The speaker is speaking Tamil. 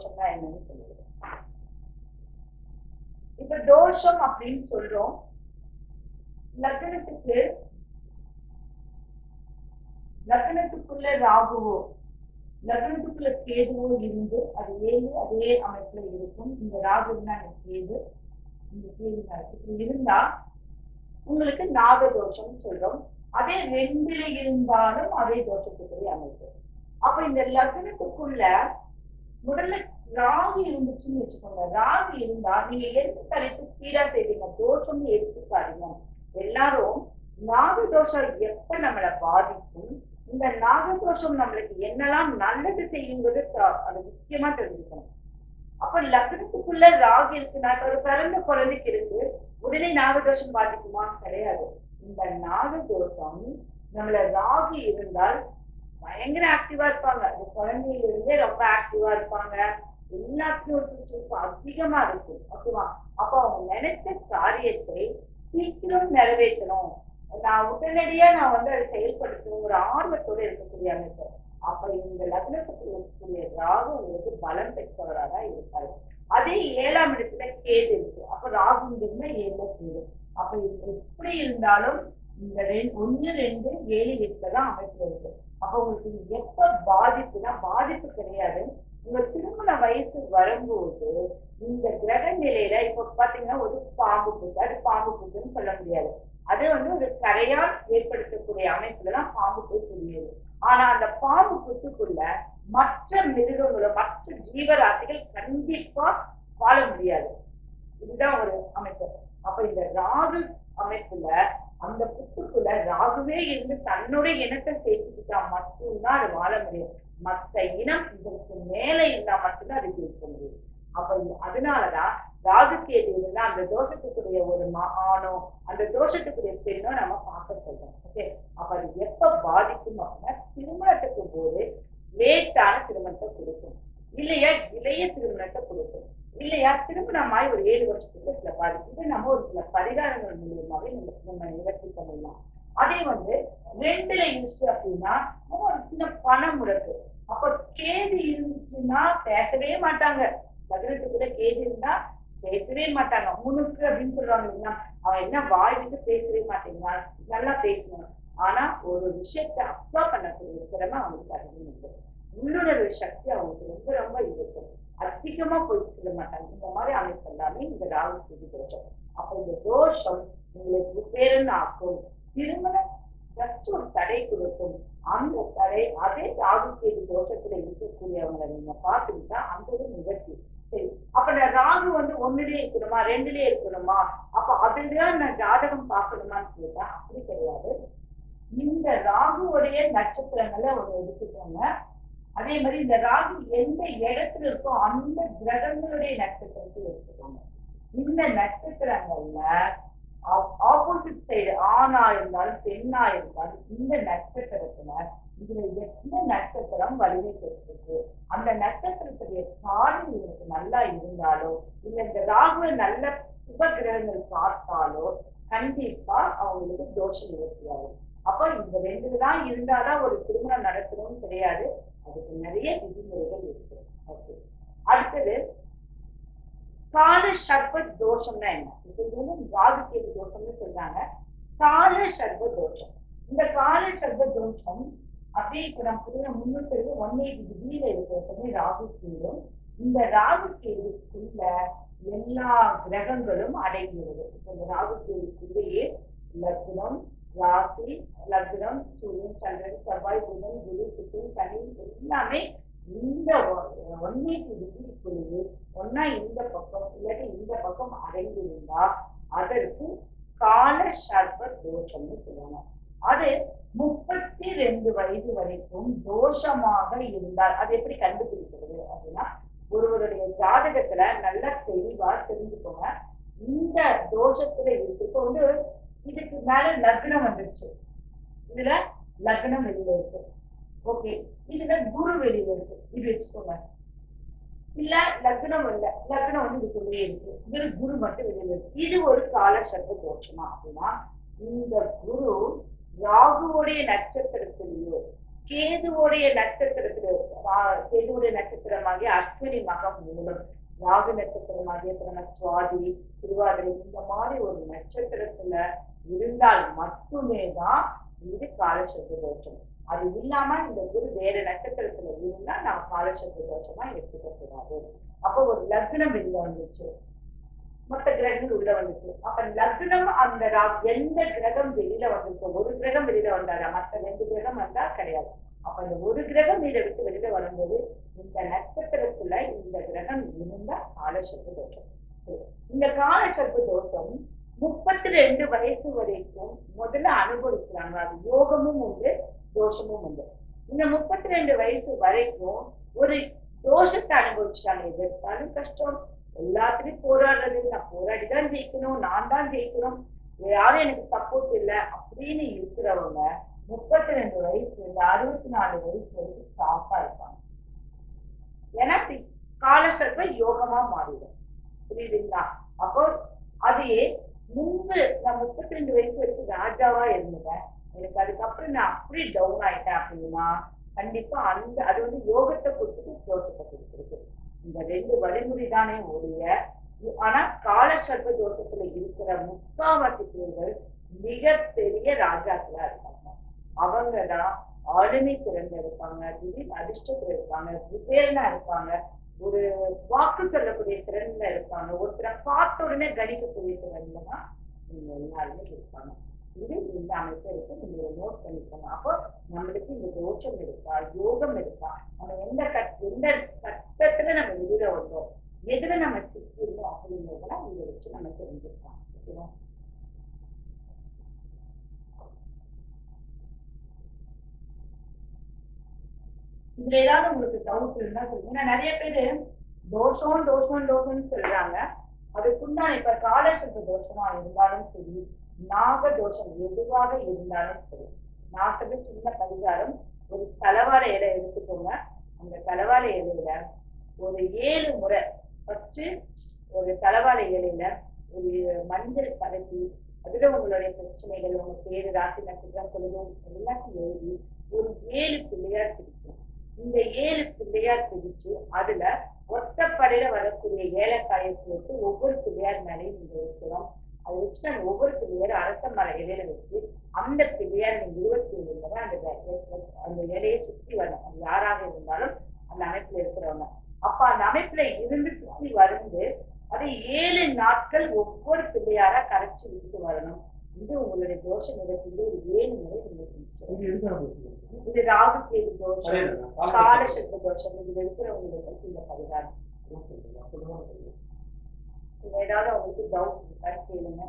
தோஷம்னா என்னன்னு சொல்லுவோம் இப்ப தோஷம் அப்படின்னு சொல்றோம். லக்னத்துக்கு லக்னத்துக்குள்ள ராகுவோ லக்னத்துக்குள்ள கேதுவோ இருந்து அது ஏழு அதே அமைப்புல இருக்கும். இந்த ராகுன்னா கேது இந்த கேதுனா இப்படி இருந்தா உங்களுக்கு நாக தோஷம் சொல்றோம். அதே ரெண்டுல இருந்தாலும் அதே தோஷத்துக்குரிய அமைப்பு. அப்ப இந்த லக்னத்துக்குள்ள முதல்ல ராகு இருந்துச்சுன்னு வச்சுக்கோங்க. ராகு இருந்தா நீங்க எந்த தலைப்பு ஸ்பீடா செய்வீங்க தோஷம்னு எடுத்துக்காதீங்க எல்லாரும் நாக தோஷம் எப்ப நம்மளை பாதிக்கும்? இந்த நாகதோஷம் நம்மளுக்கு என்னெல்லாம் நல்லது செய்யுங்கிறது அது முக்கியமா தெரிஞ்சுக்கணும். அப்ப லக்னத்துக்குள்ள ராகு இருக்குன்னா ஒரு பிறந்த குழந்தைக்கு இருக்கு உடனே நாகதோஷம் பாதிக்குமா கிடையாது. இந்த நாகதோஷம் நம்மள ராகு இருந்தால் பயங்கர ஆக்டிவா இருப்பாங்க. அந்த குழந்தையில இருந்தே ரொம்ப ஆக்டிவா இருப்பாங்க. எல்லாத்துலயும் ஒரு சுறுசுறுப்பு அதிகமா இருக்கும் ஓகேவா அப்ப அவங்க நினைச்ச காரியத்தை சீக்கிரம் நிறைவேற்றணும். நான் உடனடியா நான் வந்து அதை செயல்படுத்தணும் ஒரு ஆர்வத்தோட இருக்கக்கூடிய அமைப்பு. அப்ப இந்த லக்னத்துக்கு இருக்கக்கூடிய ராகு உங்களுக்கு பலம் பெற்றவராக தான் இருப்பாரு. அதே ஏழாம் இடத்துல கேது இருக்கு. அப்ப ராகு இருந்தா ஏழு கேது அப்ப எப்படி இருந்தாலும் இந்த ஒன்னு ரெண்டு ஏழு வீட்டுல தான் அமைப்பு இருக்கு அப்ப உங்களுக்கு எப்ப பாதிப்புனா பாதிப்பு கிடையாது. உங்க திருமண வயசு வரும்போது இந்த கிரக நிலையில இப்ப பாத்தீங்கன்னா ஒரு பாம்பு புத்து அது பாம்பு புத்துன்னு சொல்ல முடியாது. அது வந்து ஒரு கரையால் ஏற்படுத்தக்கூடிய அமைப்புல தான் பாம்பு புத்து முடியாது ஆனா அந்த பாம்பு புத்துக்குள்ள மற்ற மிருகங்களும் மற்ற ஜீவராசிகள் கண்டிப்பா வாழ முடியாது. இதுதான் ஒரு அமைப்பு. அப்ப இந்த ராகு அமைப்புல அந்த புத்துக்குள்ள ராகுவே இருந்து தன்னுடைய இனத்தை சேர்த்துக்கிட்டா மட்டும்தான் அது வாழ முடியும். மற்ற இனம் இதற்கு மேல இருந்தா மட்டும்தான் அது ஜெயிக்க முடியும். அப்ப அதனாலதான் ராகு கேது அந்த தோஷத்துக்குரிய ஒரு மகானோ ஆணோ அந்த தோஷத்துக்குரிய பெண்ணோ நம்ம பார்க்க சொல்றோம் ஓகே அப்ப அது எப்ப பாதிக்கும் அப்படின்னா திருமணத்துக்கு போது லேட்டான திருமணத்தை கொடுக்கும். இல்லையா? இளைய திருமணத்தை இல்லையா திருமணமாய் ஒரு ஏழு வருஷத்துக்கு சில பாதிப்பு நம்ம ஒரு சில பரிகாரங்கள் மூலியமாவே நம்ம நம்ம நிவர்த்தி பண்ணலாம். அதே வந்து ரெண்டுல இருந்துச்சு அப்படின்னா ஒரு சின்ன பணம் முடக்கு. அப்ப கேது இருந்துச்சுன்னா பேசவே மாட்டாங்க. பதினெட்டுக்குள்ள கேது இருந்தா பேசவே மாட்டாங்க. முனுக்கு அப்படின்னு சொல்றாங்க இல்லையா அவன் என்ன வாய் விட்டு பேசவே மாட்டேங்கிறான். நல்லா பேசணும் ஆனா ஒரு விஷயத்த அப்சர்வ் பண்ணக்கூடிய திறமை அவங்களுக்கு அதிகம் உள்ளுணர்வு சக்தி அவங்களுக்கு ரொம்ப ரொம்ப இருக்கும். அதிகமா போய் சொல்ல மாட்டாங்க. இந்த மாதிரி அமைப்பு எல்லாமே இந்த ராகு கேது தோஷம் அப்ப இந்த தோஷம் உங்களுக்கு பேருன்னு ஆக்கும். திருமணம் ஜஸ்ட் ஒரு தடை கொடுக்கும். அந்த தடை அதே ராகு கேது தோஷத்துல இருக்கக்கூடியவங்க நீங்க பார்த்துக்கிட்டா அந்த இது நிகழ்ச்சி. சரி அப்ப நான் ராகு வந்து ஒன்னுலயே இருக்கணுமா? ரெண்டுலயே இருக்கணுமா? அப்ப அதுதான் நான் ஜாதகம் பார்க்கணுமான்னு கேட்டா அப்படி கிடையாது. இந்த ராகுவுடைய நட்சத்திரங்களை அவங்க எடுத்துக்கோங்க. அதே மாதிரி இந்த ராகு எந்த இடத்துல இருக்கோ அந்த கிரகங்களுடைய நட்சத்திரத்தை எடுத்துக்கோங்க இந்த நட்சத்திரங்கள்ல ஆப்போசிட் சைடு ஆணா இருந்தாலும் பெண்ணா இருந்தாலும் இந்த நட்சத்திரத்துல இதுல எந்த நட்சத்திரம் வலிமை பெற்றிருக்கு? அந்த நட்சத்திரத்துடைய காலம் இவருக்கு நல்லா இருந்தாலோ இல்ல இந்த ராகுல நல்ல சுப கிரகங்கள் பார்த்தாலோ கண்டிப்பா அவங்களுக்கு தோஷம் ஏற்படாது. அப்ப இந்த ரெண்டு தான் இருந்தாதான் ஒரு திருமணம் நடத்தணும்னு கிடையாது. அதுக்கு நிறைய விதிமுறைகள் இருக்கு. ஓகே அடுத்தது கால சர்பத் தோஷம்னா என்ன? இது வந்து ராகு கேது தோஷம்னு சொல்றாங்க. கால சர்ப தோஷம். இந்த கால சர்ப தோஷம் அப்படியே இப்ப நம்ம புரிய முன்னூத்தி ஒன் எயிட்டி டிகிரியில இருக்கிறதுமே ராகு கேதும் இந்த ராகு கேதுக்குள்ள எல்லா கிரகங்களும் அடங்கியது இந்த ராகு கேதுக்குள்ள லக்னம் ராசி லக்னம் சூரியன் சந்திரன் செவ்வாய் புதன் குரு சுக்கரன் சனி எல்லாமே இந்த ஒன் எயிட்டி பொழுது ஒன்னா இந்த பக்கம் இல்லாட்டி இந்த பக்கம் அடைந்திருந்தா அதற்கு கால சர்ப தோஷம்னு சொல்லுவாங்க. அது முப்பத்தி ரெண்டு வயது வரைக்கும் தோஷமாக இருந்தால் அது எப்படி கண்டுபிடிக்கிறது அப்படின்னா ஒருவருடைய ஜாதகத்துல நல்லா தெளிவா தெரிஞ்சுக்கோங்க. இந்த தோஷத்துல இருக்கு இப்போ வந்து இதுக்கு மேல லக்னம் வந்துருச்சு. இதுல லக்னம் வெளியில இருக்கு. ஓகே இதுல குரு வெளியில இருக்கு. இது வச்சுக்கோங்க. இல்ல லக்னம் இல்ல. லக்னம் வந்து இதுக்குள்ளேயே இருக்கு. இதுல குரு மட்டும் வெளியில இருக்கு. இது ஒரு கால சர்ப்ப தோஷமா அப்படின்னா இந்த குரு ராகுவோடைய நட்சத்திரத்திலேயோ கேதுவோடைய நட்சத்திரத்திலோ கேதுவுடைய நட்சத்திரமாகிய அஸ்வினி மகம் மூலம் ராகு நட்சத்திரமாகிய அதே சுவாதி திருவாதிரை இந்த மாதிரி ஒரு நட்சத்திரத்துல இருந்தால் மட்டுமே தான் இது காலசக்தி தோஷம் அது இல்லாம இந்த குரு வேற நட்சத்திரத்துல இருந்தா நான் காலசக்தி தோஷமா எடுத்துக்க கூடாது. அப்போ ஒரு லக்னம் இங்க வந்துச்சு. மற்ற கிரகங்கள் உள்ள வந்துச்சு. அப்ப லக்னம் அந்த எந்த கிரகம் வெளியில வந்திருக்கோ ஒரு கிரகம் வெளியில வந்தாரா? மற்ற ரெண்டு கிரகம் வந்தா கிடையாது. அப்ப இந்த ஒரு கிரகம் இதை விட்டு வெளியில வரும்போது இந்த நட்சத்திரத்துல இந்த கிரகம் இருந்தா காலசர்ப்ப தோஷம் இந்த காலச்சத்து தோஷம் முப்பத்தி ரெண்டு வயசு வரைக்கும் முதல்ல அனுபவிக்கிறாங்க. அது யோகமும் உண்டு தோஷமும் உண்டு. இந்த முப்பத்தி ரெண்டு வயசு வரைக்கும் ஒரு தோஷத்தை அனுபவிச்சுட்டாங்க. எதிர்த்தாலும் கஷ்டம். எல்லாத்துலயும் போராடுறது நான் போராடி தான் ஜெயிக்கணும் நான் தான் ஜெயிக்கணும். யாரும் எனக்கு சப்போர்ட் இல்லை அப்படின்னு இருக்கிறவங்க முப்பத்தி ரெண்டு வயசுல இருந்து அறுபத்தி நாலு வயசு வரைக்கும் ஸ்டாஃபா இருப்பாங்க. ஏன்னா கால காலசர்ப்ப யோகமா மாறிடும். புரியுதுங்களா? அப்போ அதையே முன்பு நான் முப்பத்தி ரெண்டு வயசு வரைக்கும் ராஜாவா இருந்தேன் எனக்கு அதுக்கப்புறம் நான் அப்படி டவுன் ஆயிட்டேன் அப்படின்னா கண்டிப்பா அந்த அது வந்து யோகத்தை கொடுத்துட்டு தோஷப்பட்டிருக்கு இந்த ரெண்டு வழிமுறை தானே ஒழிய ஆனா காலசர்ப்ப தோஷத்துல இருக்கிற முக்காவாசி பேர்கள் மிகப்பெரிய ராஜாக்களா இருப்பாங்க அவங்கதான் ஆளுமை திறந்து இருப்பாங்க திடீர் அதிர்ஷ்டத்துல இருப்பாங்க ரிப்பேர்னா இருப்பாங்க ஒரு வாக்கு சொல்லக்கூடிய திறன்ல இருப்பாங்க. ஒருத்தரை பார்த்த உடனே கணிக்கக்கூடிய திறன்ல தான் எல்லாருமே இருப்பாங்க. இது இந்த அமைப்பு இருக்கு. நீங்க நோட் பண்ணிக்கோங்க. அப்போ நம்மளுக்கு இந்த தோஷம் இருக்கா? யோகம் இருக்கா? நம்ம எந்த கட் எந்த கட்டத்துல நம்ம எதிர வந்தோம் எதுல நம்ம சிக்கிருந்தோம் அப்படிங்கிறதெல்லாம் இதை வச்சு நம்ம தெரிஞ்சுக்கலாம் ஓகேவா இதுல ஏதாவது உங்களுக்கு டவுட் இருந்தா சொல்லுங்க. ஏன்னா நிறைய பேர் தோஷம் தோஷம் தோஷம்னு சொல்றாங்க. அதுக்குண்டான இப்ப காலசத்து தோஷமா இருந்தாலும் சரி நாக தோஷம் எதுவாக இருந்தாலும் சரி நாட்டுக்கு சின்ன பரிகாரம் ஒரு தலவாழை இலை எடுத்துக்கோங்க. அந்த தலவாழை இலையில ஒரு ஏழு முறை ஃபர்ஸ்ட் ஒரு தலவாழை இலையில ஒரு மஞ்சள் கலக்கி அதுல உங்களுடைய பிரச்சனைகள் உங்க பேரு ராசி நட்சத்திரம் கொள்கை எல்லாத்தையும் எழுதி ஒரு ஏழு பிள்ளையார் பிடிக்கும் இந்த ஏழு பிள்ளையார் பிடிச்சு அதுல ஒத்தப்படையில வரக்கூடிய ஏலக்காயை போட்டு ஒவ்வொரு பிள்ளையார் மேலேயும் நீங்க வைக்கிறோம். அதை வச்சு நம்ம ஒவ்வொரு பிள்ளையார் அரச மர இலையில வச்சு அந்த பிள்ளையார் நீங்க இருபத்தி ஏழு அந்த அந்த இலையை சுத்தி வரணும் அது யாராக இருந்தாலும் அந்த அமைப்புல இருக்கிறவங்க. அப்ப அந்த அமைப்புல இருந்து சுத்தி வந்து அது ஏழு நாட்கள் ஒவ்வொரு பிள்ளையாரா கரைச்சு விட்டு வரணும். இது உங்களுடைய தோஷ நிலத்திலே ஒரு ஏழு முறை நீங்க இது ராகு கேது தோஷம் காலசக்தி தோஷம் இது இருக்கிறவங்களுக்கு இந்த பரிகாரம் ஏதாவது உங்களுக்கு டவுட் கேளுங்க.